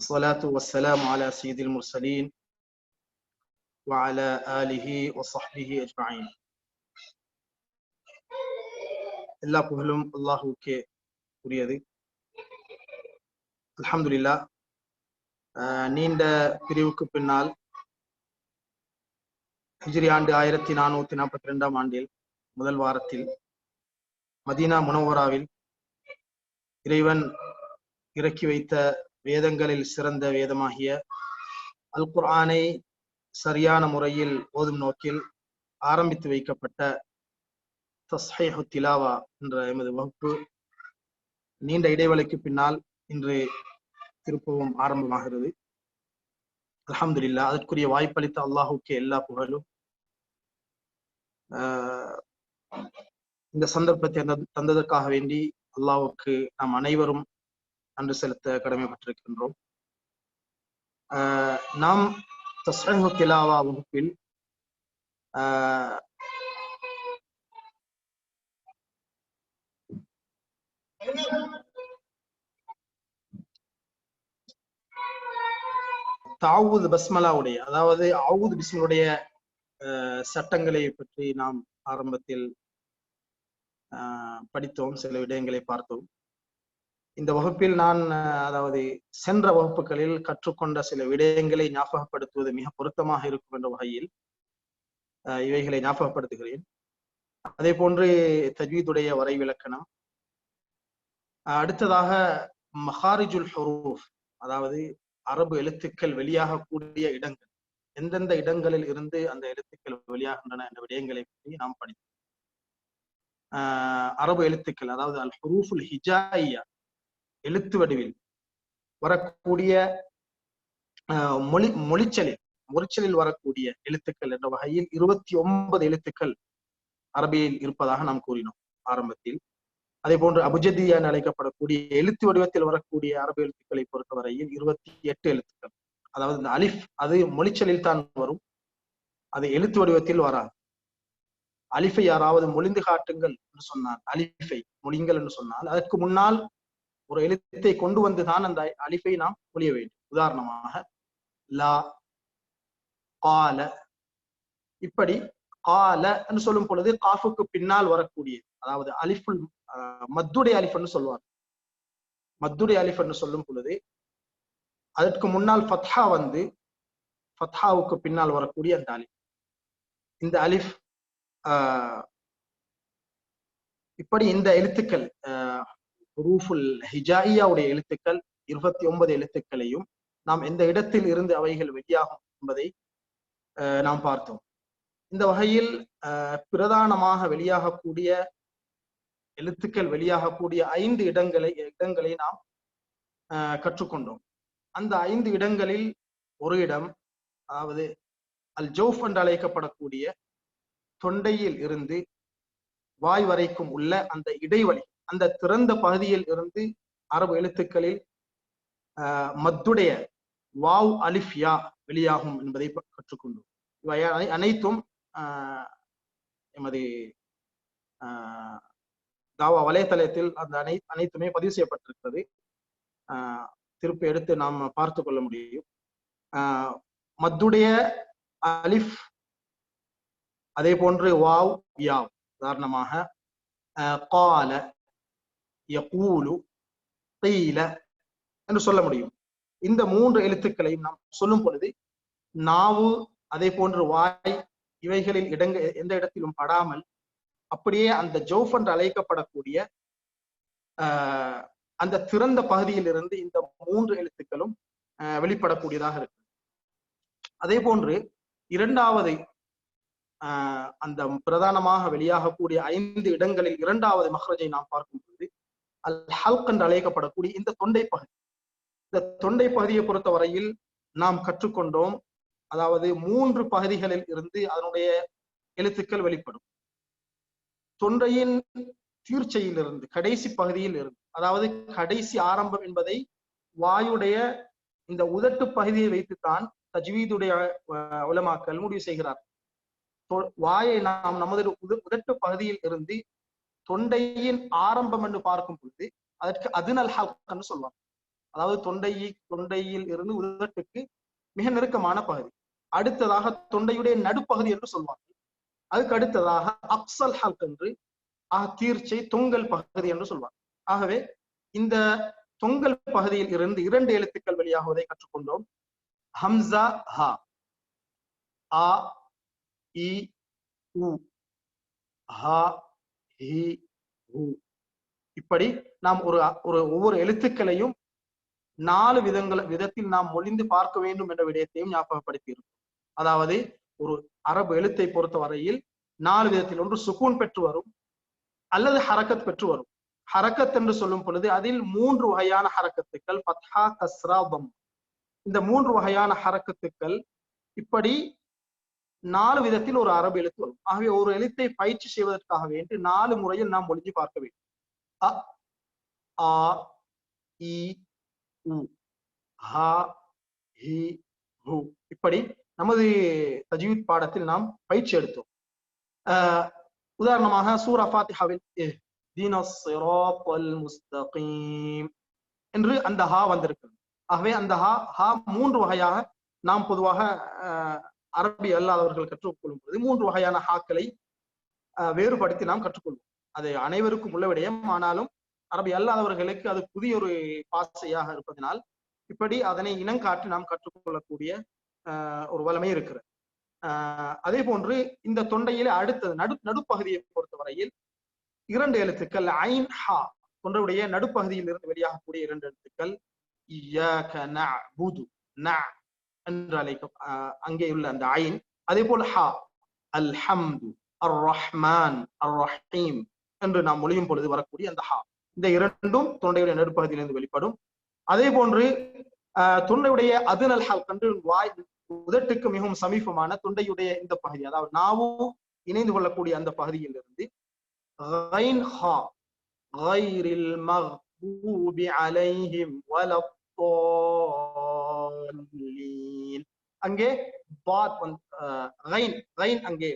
الصلاة والسلام على سيد المرسلين وعلى آله وصحبه أجمعين எல்லா புகழும் அல்லாஹுக்கே உரியது அல்ஹம்துலில்லா ஆஹ் நீண்ட பிரிவுக்கு பின்னால் ஹிஜ்ரி ஆண்டு ஆயிரத்தி நானூத்தி நாற்பத்தி ரெண்டாம் ஆண்டில் முதல் வாரத்தில் மதீனா முனவராவில் இறைவன் இறக்கி வைத்த வேதங்களில் சிறந்த வேதமாகிய அல் குர்ஆனை சரியான முறையில் ஓதும் நோக்கில் ஆரம்பித்து வைக்கப்பட்ட தஸ்ஹீஹு திலாவா என்ற எமது வகுப்பு நீண்ட இடைவெளிக்கு பின்னால் இன்று திருப்பவும் ஆரம்பமாகிறது. அல்ஹம்துலில்லாஹ் அதற்குரிய வாய்ப்பளித்த அல்லாஹுக்கு எல்லா புகழும். ஆஹ் இந்த சந்தர்ப்பத்தை தந்ததற்காக வேண்டி அல்லாஹுக்கு நாம் அனைவரும் நன்றி செலுத்த கடமைப்பட்டிருக்கின்றோம். ஆஹ் நாம் தஸ்ஹீஹு திலாவா வகுப்பில் ஆஹ் பஸ்மலாவுடைய அதாவது ஆவூது பிஸ்மலுடைய அஹ், சட்டங்களை பற்றி நாம் ஆரம்பத்தில் படித்தோம் சில விடயங்களை பார்த்தோம். இந்த வகுப்பில் நான் அதாவது சென்ற வகுப்புகளில் கற்றுக்கொண்ட சில விடயங்களை ஞாபகப்படுத்துவது மிக பொருத்தமாக இருக்கும் என்ற வகையில் அஹ், இவைகளை ஞாபகப்படுத்துகிறேன். அதே போன்று தஜ்வீதுடைய வரைவிலக்கணம். அடுத்ததாக மஹாரிஜுல் ஹரூஃப் அதாவது அரபு எழுத்துக்கள் வெளியாகக்கூடிய இடங்கள். எந்தெந்த இடங்களில் இருந்து அந்த எழுத்துக்கள் வெளியாகின்றன என்ற விடயங்களை பற்றி நாம் படித்தோம். ஆஹ் அரபு எழுத்துக்கள் அதாவது அல் ஹரூஃபுல் ஹிஜாயா எழுத்து வடிவில் வரக்கூடிய மொழி மொழிச்சலில் மொழிச்சலில் வரக்கூடிய எழுத்துக்கள் என்ற வகையில் இருபத்தி ஒன்பது எழுத்துக்கள் அரபியில் இருப்பதாக நாம் கூறினோம் ஆரம்பத்தில். அதே போன்று அபுஜதியா என அழைக்கப்படக்கூடிய எழுத்து வடிவத்தில் வரக்கூடிய அரபு எழுத்துக்களை பொறுத்தவரையில் இருபத்தி எட்டு எழுத்துக்கள். அதாவது இந்த அலிஃப் அது மொழிச்சலில் தான் வரும். அது எழுத்து வடிவத்தில் வராது. அலிஃபை யாராவது மொழிந்து காட்டுங்கள் என்று சொன்னால் அலிஃபை மொழிங்கள் என்று சொன்னால் அதற்கு முன்னால் ஒரு எழுத்தை கொண்டு வந்துதான் அந்த அலிஃபை நாம் ஒழிய வேண்டும். உதாரணமாக லா கால. இப்படி கால என்று சொல்லும் பொழுது காஃபுக்கு பின்னால் வரக்கூடிய அதாவது அலிஃபுல் மத்துடைய அலிஃப்னு சொல்லுவார் மத்துடைய அலிஃப் சொல்லும் பொழுது அதற்கு முன்னால் ஃபத்ஹா வந்து ஃபத்ஹாவுக்கு பின்னால் வரக்கூடிய அந்த அலிஃப் இந்த அலிஃப் ஆஹ் இப்படி இந்த எழுத்துக்கள் ரூஃபுல் ஹிஜாயியாவுடைய எழுத்துக்கள் இருபத்தி ஒன்பது எழுத்துக்களையும் நாம் எந்த இடத்தில் இருந்து அவைகள் வெளியாகும் என்பதை நாம் பார்த்தோம். இந்த வகையில் பிரதானமாக வெளியாகக்கூடிய எழுத்துக்கள் வெளியாகக்கூடிய ஐந்து இடங்களை இடங்களை நாம் கற்றுக்கொண்டோம். அந்த ஐந்து இடங்களில் ஒரு இடம் அதாவது அல் ஜோஃப் என்று அழைக்கப்படக்கூடிய தொண்டையில் இருந்து வாய் வரைக்கும் உள்ள அந்த இடைவெளி அந்த திறந்த பகுதியில் இருந்து அரபு எழுத்துக்களில் ஆஹ் மத்துடைய வாவ் அலிஃப் யா வெளியாகும் என்பதை கற்றுக்கொண்டோம். இவை அனைத்தும் ஆஹ் எமது ஆஹ் தாவா வலைத்தளத்தில் அந்த அனை அனைத்துமே பதிவு செய்யப்பட்டிருக்கிறது. ஆஹ் திருப்பி எடுத்து நாம் பார்த்து கொள்ள முடியும். ஆஹ் மத்துடைய அலிஃப் அதே போன்று வாவ் யாவ் உதாரணமாக கால யகூலு தீல என்று சொல்ல முடியும். இந்த மூன்று எழுத்துக்களையும் நாம் சொல்லும் பொழுது நாவு அதே போன்று வாய் இவைகளில் இடங்க எந்த இடத்திலும் படாமல் அப்படியே அந்த ஜோஃப் என்று அழைக்கப்படக்கூடிய ஆஹ் அந்த திறந்த பகுதியில் இருந்து இந்த மூன்று எழுத்துக்களும் வெளிப்படக்கூடியதாக இருக்கு. அதே போன்று இரண்டாவது ஆஹ் அந்த பிரதானமாக வெளியாகக்கூடிய ஐந்து இடங்களில் இரண்டாவது மஹ்ரஜை நாம் பார்க்கும் பொழுது அல் ஹல்க் என்று அழைக்கப்படக்கூடிய இந்த தொண்டை பகுதி. இந்த தொண்டை பகுதியை பொறுத்தவரையில் நாம் கற்றுக்கொண்டோம் அதாவது மூன்று பகுதிகளில் இருந்து அதனுடைய எழுத்துக்கள் வெளிப்படும். தொண்டையின் தீர்ச்சையிலிருந்து கடைசி பகுதியில் இருந்து அதாவது கடைசி ஆரம்பம் என்பதை வாயுடைய இந்த உதட்டு பகுதியை வைத்துத்தான் தஜ்வீதுடைய உலமாக்கல் முடிவு செய்கிறார் தொ- வாயை நாம் நமது உத- உதட்டு பகுதியில் இருந்து தொண்டையின் ஆரம்பம் என்று பார்க்கும் பொழுது அதற்கு அதுநல் ஹல்கன்னு சொல்லலாம் அதாவது தொண்டை தொண்டையில் இருந்து உதட்டுக்கு மிக நெருக்கமான பகுதி. அடுத்ததாக தொண்டையுடைய நடுப்பகுதி என்று சொல்வார்கள் அதுக்கு அடுத்ததாக அப்சல் ஹல்க் என்று ஆக தீர்ச்சை தொங்கல் பகுதி என்று சொல்வார் ஆகவே இந்த தொங்கல் பகுதியில் இருந்து இரண்டு எழுத்துக்கள் வெளியாகுவதை கற்றுக்கொண்டோம். ஹம்சா ஹா. ஆ இ உ. ஹா ஹி இப்படி நாம் ஒரு ஒரு ஒவ்வொரு எழுத்துக்களையும் நாலு விதங்கள் விதத்தில் நாம் மொழிந்து பார்க்க வேண்டும் என்ற விடயத்தையும் ஞாபகப்படுத்தியிருக்கும். அதாவது ஒரு அரபு எழுத்தை பொறுத்த வரையில் நாலு விதத்தில் ஒன்று சுகூன் பெற்று வரும் அல்லது ஹரக்கத் பெற்று வரும். ஹரக்கத் என்று சொல்லும் பொழுது அதில் மூன்று வகையான ஹரக்கத்துக்கள் பத்ஹா கஸ்ரா பம் இந்த மூன்று வகையான ஹரக்கத்துக்கள் இப்படி நாலு விதத்தில் ஒரு அரபு எழுத்து வரும். ஆகவே ஒரு எழுத்தை பயிற்சி செய்வதற்காக வேண்டி நாலு முறையில் நாம் ஒழிஞ்சு பார்க்க வேண்டும். அ ஆ இ உ ஹ ஹி ஹு இப்படி நமது தஜ்வீத் பாடத்தில் நாம் பயிற்சி எடுத்தோம். ஆஹ் உதாரணமாக சூரா ஃபாத்திஹாவில் இஹ்தின ஸிராத்தல் முஸ்தகீம் என்று அந்த ஹா வந்திருக்கிறது. ஆகவே அந்த ஹா ஹா மூன்று வகையாக நாம் பொதுவாக அரபி அல்லாதவர்கள் கற்றுக்கொள்ளும் பொழுது மூன்று வகையான ஹாக்களை வேறுபடுத்தி நாம் கற்றுக்கொள்வோம். அது அனைவருக்கும் உள்ள விடயம். ஆனாலும் அரபி அல்லாதவர்களுக்கு அது புதிய ஒரு பாசையாக இருப்பதனால் இப்படி அதனை இனங்காட்டி நாம் கற்றுக்கொள்ளக்கூடிய ஆஹ் ஒரு வளமை இருக்கிறது. ஆஹ் அதே போன்று இந்த தொண்டையிலே அடுத்தது நடு நடுப்பகுதியை பொறுத்தவரையில் இரண்டு எழுத்துக்கள் ஐன் ஹா தொண்டையுடைய நடுப்பகுதியில் இருந்து வெளியாகக்கூடிய இரண்டு எழுத்துக்கள் ந என்று அழைக்கும் ஆஹ் அங்கே உள்ள அந்த ஐன் அதே போல் ஹா அல் ஹம்து அர் ரஹ்மான் அர் ரஹீம் என்று நாம் மொழியும் பொழுது வரக்கூடிய அந்த ஹா இந்த இரண்டும் தொண்டையுடைய நடுப்பகுதியிலிருந்து வெளிப்படும் அதே போன்று ஆஹ் தொண்டையுடைய அதுனல் ஹல் கன்று வாய் உதட்டுக்கு மிகவும் சமீபமான தொண்டையுடைய இந்த பகுதி அதாவது நாவும் இணைந்து கொள்ளக்கூடிய அந்த பகுதியில் இருந்து غين خا غير المغضوب عليهم ولا الضالين அங்கே பாத் ரைன் ரைன் அங்கே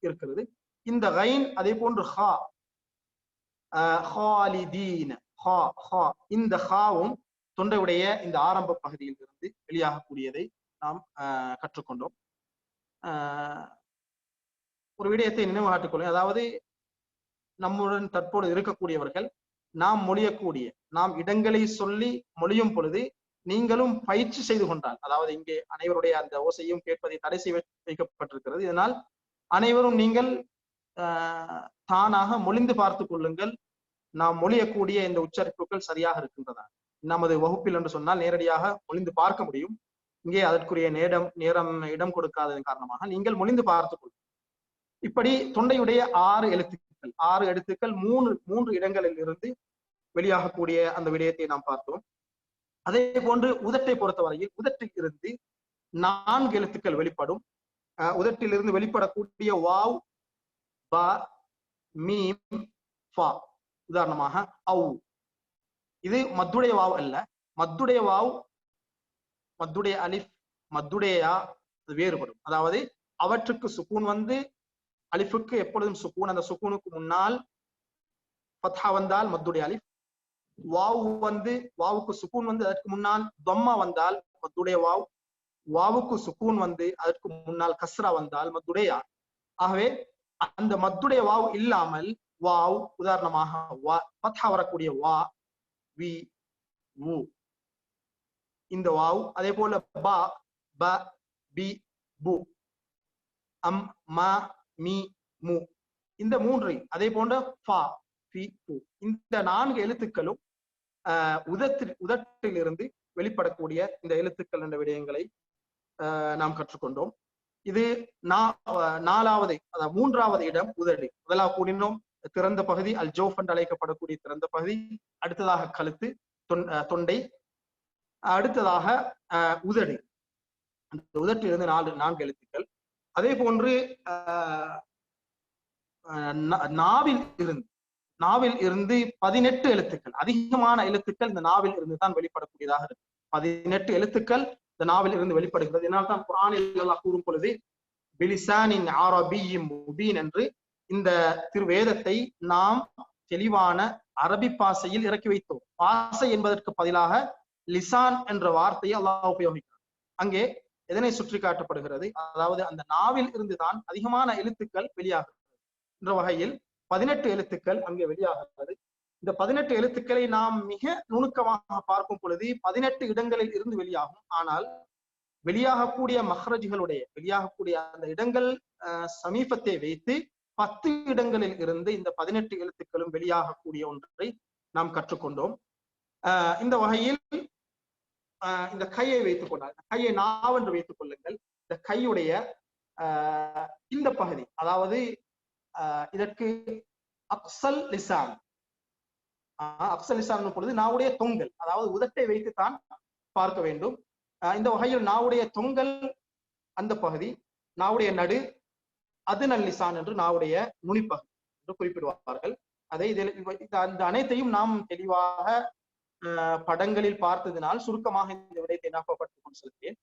இருக்கிறது. இந்த ரைன் அதே போன்று ஹா. ஹாலிதீன். ஹா ஹா. இந்த ஹாவும் தொண்டையுடைய இந்த ஆரம்ப பகுதியில் இருந்து வெளியாகக்கூடியதை நாம் கற்றுக்கொண்டோம். ஒரு விடயத்தை நினைவு காட்டுக்கொள்ளும் அதாவது நம்முடன் தற்போது இருக்கக்கூடியவர்கள் நாம் மொழியக்கூடிய நாம் இடங்களை சொல்லி மொழியும் பொழுது நீங்களும் பயிற்சி செய்து கொண்டால் அதாவது இங்கே அனைவருடைய அந்த ஓசையும் கேட்பதை தடை செய்ய வைக்கப்பட்டிருக்கிறது. இதனால் அனைவரும் நீங்கள் ஆஹ் தானாக மொழிந்து பார்த்து கொள்ளுங்கள். நாம் மொழியக்கூடிய இந்த உச்சரிப்புகள் சரியாக இருக்கின்றதா நமது வகுப்பில் என்று சொன்னால் நேரடியாக மொழிந்து பார்க்க முடியும். இங்கே அதற்குரிய நேரம் நேரம் இடம் கொடுக்காததன் காரணமாக நீங்கள் மொழிந்து பார்த்துக் கொள்ளுங்கள் இப்படி தொண்டையுடைய ஆறு எழுத்துக்கள் ஆறு எழுத்துக்கள் மூன்று மூன்று இடங்களில் இருந்து வெளியாகக்கூடிய அந்த விடயத்தை நாம் பார்த்தோம். அதே போன்று உதட்டை பொறுத்தவரையில் உதட்டில் இருந்து நான்கு எழுத்துக்கள் வெளிப்படும். உதட்டிலிருந்து வெளிப்படக்கூடிய வாவ் ப மீம் ஃபா. உதாரணமாக அவு இது மத்துடைய வாவ் அல்ல. மத்துடைய வாவ் மத்துடைய அலிஃப் மத்துடையா அது வேறுபடும். அதாவது அவற்றுக்கு சுக்கூன் வந்து அலிஃபுக்கு எப்பொழுதும் சுக்கூன் அந்த சுக்கூனுக்கு முன்னால் ஃபத்ஹா வந்தால் மத்துடைய அலிஃப் வாவ் வந்து வாவுக்கு சுக்கூன் வந்து அதற்கு முன்னால் தொம்மா வந்தால் மத்துடைய வாவ். வாவுக்கு சுக்கூன் வந்து அதற்கு முன்னால் கஸ்ரா வந்தால் மதுடையா. ஆகவே அந்த மத்துடைய வாவ் இல்லாமல் வாவ் உதாரணமாக வா பத்தா வரக்கூடிய வா வி உ. இந்த வாவ் அதே போல பா ப பி பு. அம் ம மீ மு. இந்த மூன்று அதே போன்ற ஃபா பி பு இந்த நான்கு எழுத்துக்களும் ஆஹ் உதத்தில் உதட்டிலிருந்து வெளிப்படக்கூடிய இந்த எழுத்துக்கள் என்ற விடயங்களை நாம் கற்றுக்கொண்டோம். இது நாலாவது அதாவது மூன்றாவது இடம் உதடு. முதலாக கூடினோம் திறந்த பகுதி அல் ஜோஃப் என்று அழைக்கப்படக்கூடிய திறந்த பகுதி. அடுத்ததாக கழுத்து தொண்டை. அடுத்ததாக உதடு. அந்த உதட்டிலிருந்து நாலு நான்கு எழுத்துக்கள். அதே போன்று நாவில் இருந்து நாவில் இருந்து பதினெட்டு எழுத்துக்கள் அதிகமான எழுத்துக்கள் இந்த நாவில் இருந்து தான் வெளிப்படக்கூடியதாக இருக்கு. பதினெட்டு எழுத்துக்கள் இந்த நாவில் இருந்து வெளிப்படுகிறது. இதனால்தான் குரானில் கூறும் பொழுது பிலிசானின் ஆரபியும் முபீன் என்று இந்த திருவேதத்தை நாம் தெளிவான அரபி பாசையில் இறக்கி வைத்தோம். பாசை என்பதற்கு பதிலாக லிசான் என்ற வார்த்தையை அல்லாஹ் உபயோகிக்கிறார் அங்கே எதனை சுற்றி காட்டப்படுகிறது அதாவது அந்த நாவில் இருந்துதான் அதிகமான எழுத்துக்கள் வெளியாகிறது. என்ற வகையில் பதினெட்டு எழுத்துக்கள் அங்கே வெளியாகிறது. இந்த பதினெட்டு எழுத்துக்களை நாம் மிக நுணுக்கமாக பார்க்கும் பொழுது பதினெட்டு இடங்களில் இருந்து வெளியாகும். ஆனால் வெளியாகக்கூடிய மஹ்ரஜ்களுடைய வெளியாகக்கூடிய அந்த இடங்கள் சமீபத்தை வைத்து பத்து இடங்களில் இருந்து இந்த பதினெட்டு எழுத்துக்களும் வெளியாகக்கூடிய ஒன்றை நாம் கற்றுக்கொண்டோம். இந்த வகையில் இந்த கையை வைத்துக் கொண்டால் இந்த கையை நாவென்று வைத்துக் கொள்ளுங்கள். இந்த கையுடைய அஹ், இந்த பகுதி அதாவது இதற்கு அக்சல் லிசான். அப்சல் லிசான் பொழுது நாவுடைய தொங்கல். அதாவது உதட்டை வைத்து தான் பார்க்க வேண்டும். இந்த வகையில் நாவுடைய தொங்கல் அந்த பகுதி நாவுடைய நடு அது நல்லிசான் என்று நாவுடைய நுனிப்பகுதி என்று குறிப்பிடுவார்கள். அதை இதில் இந்த அந்த அனைத்தையும் நாம் தெளிவாக ஆஹ் படங்களில் பார்த்ததினால் சுருக்கமாக இந்த விடயத்தை ஞாபகப்படுத்திக் கொண்டு செல்கிறேன்.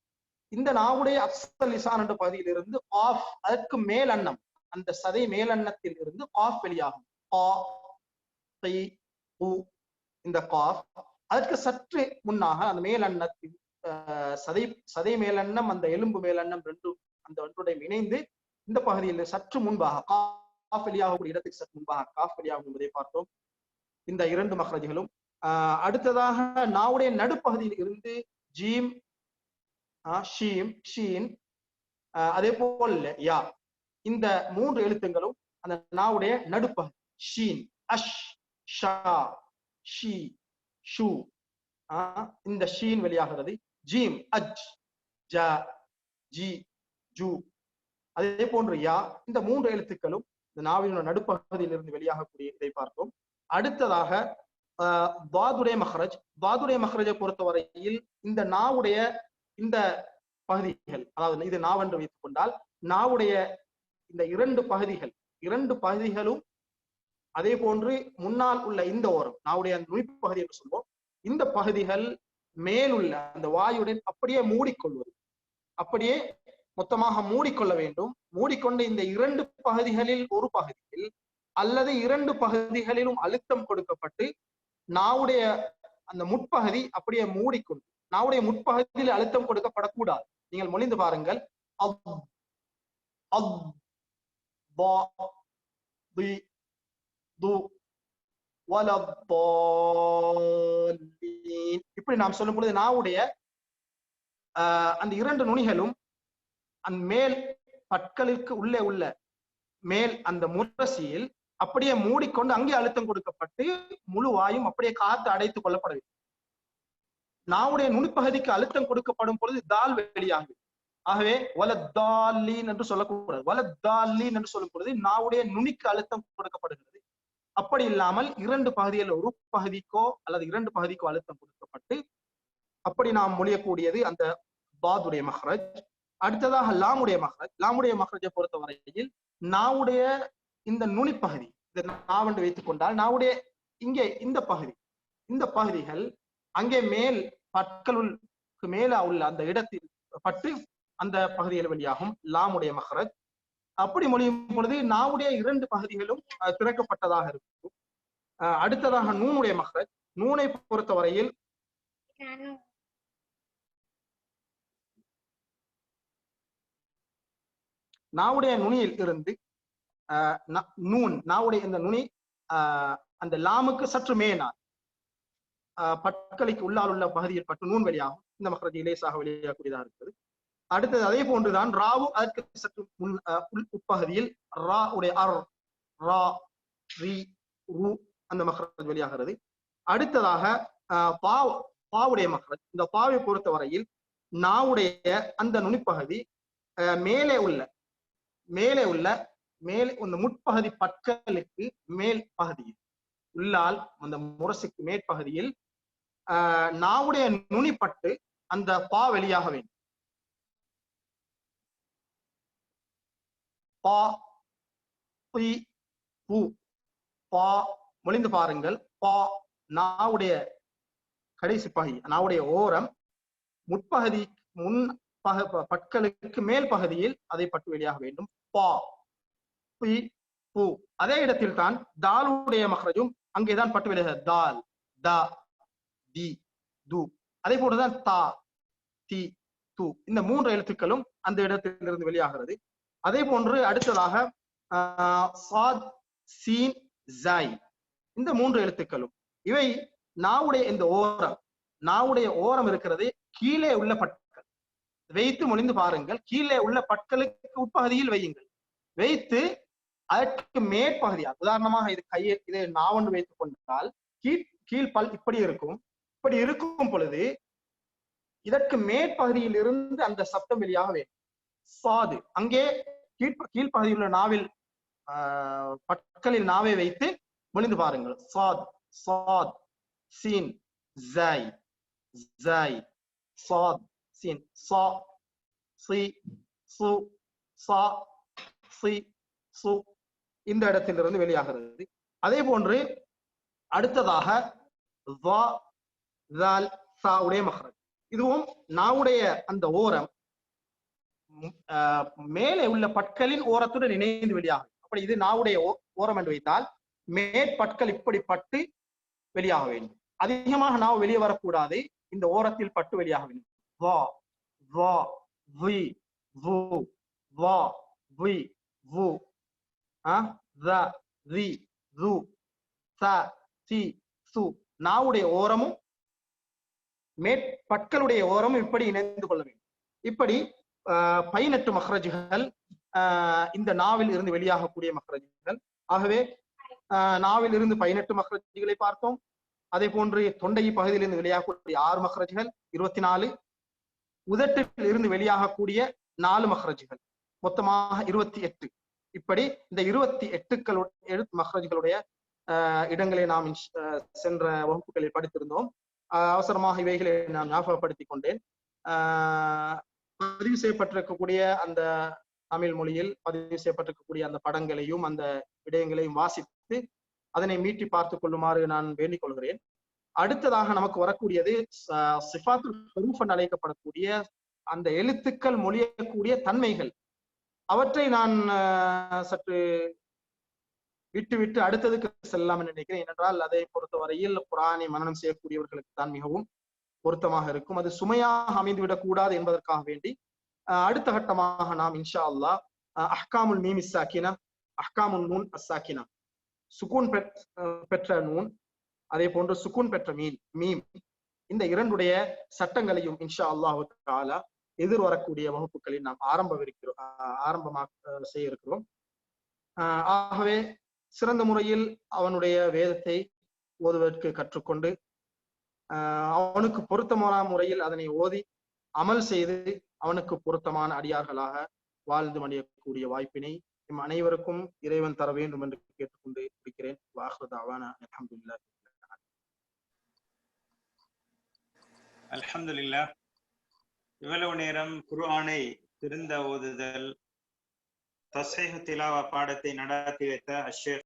இந்த நாவுடைய அப்சல் லிசான் என்ற பகுதியிலிருந்து ஆஃப் அதற்கு மேல் அன்னம் அந்த சதை மேலன்னத்தில் இருந்து காஃப் வெளியாகும். உ இந்த காஃப். அதற்கு சற்று முன்னாக அந்த மேலன்னத்தின் சதை சதை மேலன்னம் அந்த எலும்பு மேலன்னம் ரெண்டும் அந்த ஒன்றுடன் இணைந்து இந்த பகுதியில் சற்று முன்பாக காஃப் வெளியாகக்கூடிய இடத்துக்கு சற்று முன்பாக காஃப் வெளியாகும் என்பதை பார்த்தோம். இந்த இரண்டு மகரஜிகளும் ஆஹ், அடுத்ததாக நாவுடைய நடுப்பகுதியில் இருந்து ஜீம் ஆஹ், ஷீம் ஷீன் அதே போல் யா இந்த மூன்று எழுத்துங்களும் அந்த நாவுடைய நடுப்பகுதி. ஷீன் அஷ் ஷா ஷி ஷூ. ஆஹ் இந்த ஷீன் வெளியாகிறது. ஜீம் அஜ் ஜ ஜி ஜூ. அதே போன்று யா. இந்த மூன்று எழுத்துக்களும் இந்த நாவினுடைய நடுப்பகுதியிலிருந்து வெளியாகக்கூடிய இதை பார்த்தோம் அடுத்ததாக ஆஹ் மஹரஜ். மஹ்ரஜ் மஹரஜை பொறுத்தவரையில் இந்த நாவுடைய இந்த பகுதிகள் அதாவது இது நாவென்று வைத்துக் கொண்டால் நாவுடைய இந்த இரண்டு பகுதிகள் இரண்டு பகுதிகளும் அதே போன்று முன்னால் உள்ள இந்த ஓரம் நாவுடைய அந்த நுனிப்பகுதி என்று சொல்வோம். இந்த பகுதிகள் மேலுள்ள அந்த வாயுடன் அப்படியே மூடிக்கொள்வது. அப்படியே மொத்தமாக மூடிக்கொள்ள வேண்டும். மூடிக்கொண்ட இந்த இரண்டு பகுதிகளில் ஒரு பகுதியில் அல்லது இரண்டு பகுதிகளிலும் அழுத்தம் கொடுக்கப்பட்டு நாவுடைய அந்த முட்பகுதி அப்படியே மூடிக்கொண்டு நாவுடைய முட்பகுதியில் அழுத்தம் கொடுக்கப்படக்கூடாது. நீங்கள் மொழிந்து பாருங்கள். அப், அப், பா, தி, து, இப்படி நாம் சொல்லும் பொழுது நாவுடைய அந்த இரண்டு நுனிகளும் அந்த மேல் பற்களுக்கு உள்ளே உள்ள மேல் அந்த முரசியில் அப்படியே மூடிக்கொண்டு அங்கே அழுத்தம் கொடுக்கப்பட்டு முழு வாயும் அப்படியே காத்து அடைத்துக் கொள்ளப்பட வேண்டும். நாவுடைய நுனிப்பகுதிக்கு அழுத்தம் கொடுக்கப்படும் பொழுது தால் வெளியாகும். ஆகவே வலத்தாலின் என்று சொல்லக்கூடாது. வலத்தாலின் என்று சொல்லக்கூடாது நாவுடைய நுனிக்கு அழுத்தம் கொடுக்கப்படுகிறது. அப்படி இல்லாமல் இரண்டு பகுதியில் ஒரு பகுதிக்கோ அல்லது இரண்டு பகுதிக்கோ அழுத்தம் கொடுக்கப்பட்டு அப்படி நாம் மொழியக்கூடியது அந்த பாதுடைய மஹ்ரஜ். அடுத்ததாக லாமுடைய மஹ்ரஜ். லாமுடைய மஹ்ரஜை பொறுத்தவரையில் நாவுடைய இந்த நுனிப்பகுதி இந்த நாவென்று வைத்துக் கொண்டால் நாவுடைய இங்கே இந்த பகுதி இந்த பகுதிகள் அங்கே மேல் பற்களுக்கு மேல உள்ள அந்த இடத்தில் பட்டு அந்த பகுதியில் வெளியாகும் லாமுடைய மஹரஜ். அப்படி மொழியும் பொழுது நாவுடைய இரண்டு பகுதிகளும் அஹ், திறக்கப்பட்டதாக இருக்கும். அஹ், அடுத்ததாக நூனுடைய மஹரஜ். நூனை பொறுத்தவரையில் நாவுடைய நுனியில் இருந்து ந- நூன் நாவுடைய இந்த நுனி அந்த லாமுக்கு சற்று மேனார் ஆஹ் பற்களுக்கு உள்ளால் உள்ள பகுதியில் பட்டு நூன் வெளியாகும் இந்த மகரஜ் இலேசாக வெளியாகக்கூடியதாக இருக்குது அடுத்தது அதே போன்றுதான் ராவு அதற்கு சற்று முன் உள் உட்பகுதியில் ரா உடைய அர் ரா ரி ரு அந்த மகரஜ் வெளியாகிறது. அடுத்ததாக ஆஹ் பாவ் பாவுடைய மகரஜ். இந்த பாவை பொறுத்தவரையில் நாவுடைய அந்த நுனிப்பகுதி ஆஹ் மேலே உள்ள மேலே உள்ள மேல் இந்த முட்பகுதி பற்களுக்கு மேல் பகுதியில் உள்ளால் அந்த முரசுக்கு மேற்பகுதியில் ஆஹ் நாவுடைய நுனிப்பட்டு அந்த பா வெளியாக வேண்டும். பா பி பூ பா மொழிந்து பாருங்கள். பா நாவுடைய கடைசி பகுதி நாவுடைய ஓரம். முற்பகுதி முன் பக- ப- பற்களுக்கு மேல் பகுதியில் அதை பட்டு வெளியாக வேண்டும். பா பி பூ அதே இடத்தில் தான் தாலுடைய மகரஜும் அங்கேதான் பட்டு வெளியாக தால் த தி து. அதே போலதான் தா தி து. இந்த மூன்று எழுத்துக்களும் அந்த இடத்திலிருந்து வெளியாகிறது. அதே போன்று அடுத்ததாக ஆஹ், சாத் சீன் ஜாய். இந்த மூன்று எழுத்துக்களும். இவை நாவுடைய இந்த ஓரம் நாவுடைய ஓரம் இருக்கிறது கீழே உள்ள பற்கள் வைத்து மொழிந்து பாருங்கள். கீழே உள்ள பற்களுக்கு உட்பகுதியில் வையுங்கள். வைத்து அதற்கு மேற்பகுதியாக உதாரணமாக இது கையை இதை நாவன்று வைத்துக் கொண்டால் கீழ் கீழ்பல் இப்படி இருக்கும். இப்படி இருக்கும் பொழுது இதற்கு மேற்பகுதியில் இருந்து அந்த சப்தம் வெளியாக வேண்டும். சாது. அங்கே கீழ் கீழ்ப்பகுதியில் உள்ள நாவில் ஆஹ், பற்களில் நாவை வைத்து மொழிந்து பாருங்கள். சாத் சாத் சீன் ஜாய் ஜாய் சாத் சீன் சா சி சு சா சி சு இந்த இடத்திலிருந்து வெளியாகிறது. அதே போன்று அடுத்ததாக உடைய இதுவும் நாவுடைய அந்த ஓரம் மேலே உள்ள பற்களின் ஓரத்துடன் இணைந்து வெளியாகும் அப்படி இது நாவுடைய ஓ- ஓரம் என்று வைத்தால் மேற்பற்கள் இப்படி பட்டு வெளியாக வேண்டும். அதிகமாக நாவு வெளியே வரக்கூடாது. இந்த ஓரத்தில் பட்டு வெளியாக வேண்டும். வா வா வி வு வா வி வு த ரி ரு ச சி சு. நாவுடைய ஓரமும் மேற்பற்களுடைய ஓரமும் இப்படி இணைந்து கொள்ள வேண்டும். இப்படி பதினெட்டு மஹ்ரஜுகள் ஆஹ், இந்த நாவில் இருந்து வெளியாகக்கூடிய மஹ்ரஜுகள். ஆகவே ஆஹ், நாவில் இருந்து பதினெட்டு மஹ்ரஜுகளை பார்த்தோம். அதே போன்று தொண்டை பகுதியிலிருந்து வெளியாகக்கூடிய ஆறு மஹ்ரஜுகள் இருபத்தி நாலு உதட்டில் இருந்து வெளியாகக்கூடிய நாலு மஹ்ரஜுகள். மொத்தமாக இருபத்தி எட்டு. இப்படி இந்த இருபத்தி எட்டுக்களுடைய எழுத்து மஹ்ரஜுகளுடைய இடங்களை நாம் சென்ற வகுப்புகளில் படித்திருந்தோம். அவசரமாக இவைகளை நான் ஞாபகப்படுத்திக் கொண்டேன். ஆஹ், பதிவு செய்யப்பட்டிருக்கக்கூடிய அந்த தமிழ் மொழியில் பதிவு செய்யப்பட்டிருக்கக்கூடிய அந்த படங்களையும் அந்த விடயங்களையும் வாசித்து அதனை மீட்டி பார்த்து கொள்ளுமாறு நான் வேண்டிக் கொள்கிறேன். அடுத்ததாக நமக்கு வரக்கூடியது சிஃபாத்துல் அழைக்கப்படக்கூடிய அந்த எழுத்துக்கள் மொழியக்கூடிய தன்மைகள். அவற்றை நான் சற்று விட்டு விட்டு அடுத்ததுக்கு செல்லலாம் என்று நினைக்கிறேன். ஏனென்றால் அதை பொறுத்தவரையில் குரானை மனநம் செய்யக்கூடியவர்களுக்கு தான் மிகவும் பொருத்தமாக இருக்கும். அது சுமையாக அமைந்துவிடக் கூடாது என்பதற்காக வேண்டி அடுத்த கட்டமாக நாம் இன்ஷா அல்லாஹ் அஹ்காமுல் மீம் இஸ்ஸாக்கினா அஹ்காமுல் நூன் அஸ்ஸாக்கினா சுகூன் பெற்- பெற்ற நூன் அதே போன்று சுகூன் பெற்ற மீன் மீம் இந்த இரண்டுடைய சட்டங்களையும் இன்ஷா அல்லாஹு தாலா எதிர் வரக்கூடிய வகுப்புகளில் நாம் ஆரம்பவிருக்கிறோம் ஆஹ் ஆரம்பமாக செய்ய இருக்கிறோம் ஆஹ் ஆகவே சிறந்த முறையில் அவனுடைய வேதத்தை ஓதுவதற்கு கற்றுக்கொண்டு அவனுக்கு பொருத்தமான முறையில் அதனை ஓதி அமல் செய்து அவனுக்கு பொருத்தமான அடியார்களாக வாழ்ந்து மடியக்கூடிய வாய்ப்பினை நம் அனைவருக்கும் இறைவன் தர வேண்டும் என்று கேட்டுக்கொண்டு இருக்கிறேன் வாஹ்ரதாவான அலமதுல்லா அலமதுல்லா இவ்வளவு நேரம் குர்ஆனை திருந்த ஓதுதல் தஸ்ஹீஹ் திலாவா பாடத்தை நடத்தி வைத்த அஷேக்